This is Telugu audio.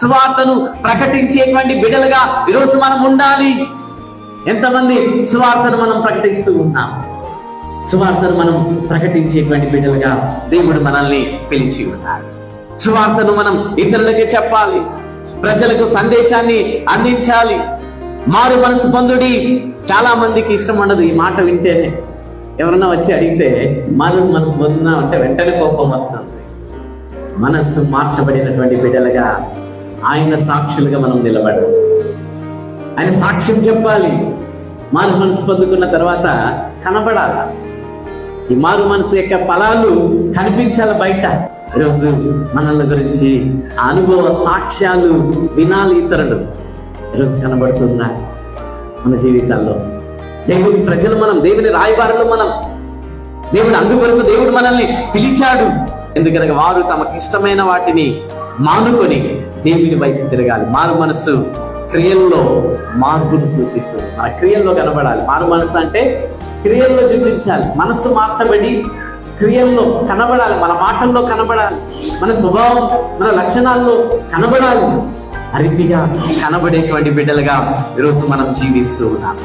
సువార్తను ప్రకటించేటువంటి బిడలుగా ఈరోజు మనం ఉండాలి. ఎంతమంది సువార్తను మనం ప్రకటిస్తూ ఉన్నాం? సువార్తను మనం ప్రకటించేటువంటి బిడ్డలుగా దేవుడు మనల్ని పిలిచి ఉన్నాడు సువార్తను మనం ఇతరులకి చెప్పాలి. ప్రజలకు సందేశాన్ని అందించాలి. మారు మనసు పొందుడి. చాలా మందికి ఇష్టం ఉండదు ఈ మాట వింటేనే. ఎవరన్నా వచ్చి అడిగితే మారు మనసు పొందునా అంటే వెంటనే కోపం వస్తుంది. మనస్సు మార్చబడినటువంటి బిడ్డలుగా ఆయన సాక్షులుగా మనం నిలబడాలి ఆయన సాక్ష్యం చెప్పాలి. మారు మనసు పొందుకున్న తర్వాత కనబడాలి. ఈ మారు మనసు యొక్క ఫలాలు కనిపించాలి బయట. ఈరోజు మనల్ని గురించి అనుభవ సాక్ష్యాలు వినాలి ఇతరులు. ఈరోజు కనబడుతున్నాయి మన జీవితాల్లో దేవుని ప్రజలు మనం దేవుని రాయబారులు మనం దేవుడు అందుకొరకు దేవుడు మనల్ని పిలిచాడు. ఎందుకనగా వారు తమకు ఇష్టమైన వాటిని మానుకొని దేవుని వైపు తిరగాలి. మారు మనస్సు క్రియల్లో మార్పును సూచిస్తుంది. మన క్రియల్లో కనబడాలి. మారు మనసు అంటే క్రియల్లో చూపించాలి. మనస్సు మార్చబడి క్రియల్లో కనబడాలి. మన మాటల్లో కనబడాలి. మన స్వభావం మన లక్షణాల్లో కనబడాలి. అరితిగా కనబడేటువంటి బిడ్డలుగా ఈరోజు మనం జీవిస్తూ ఉన్నాం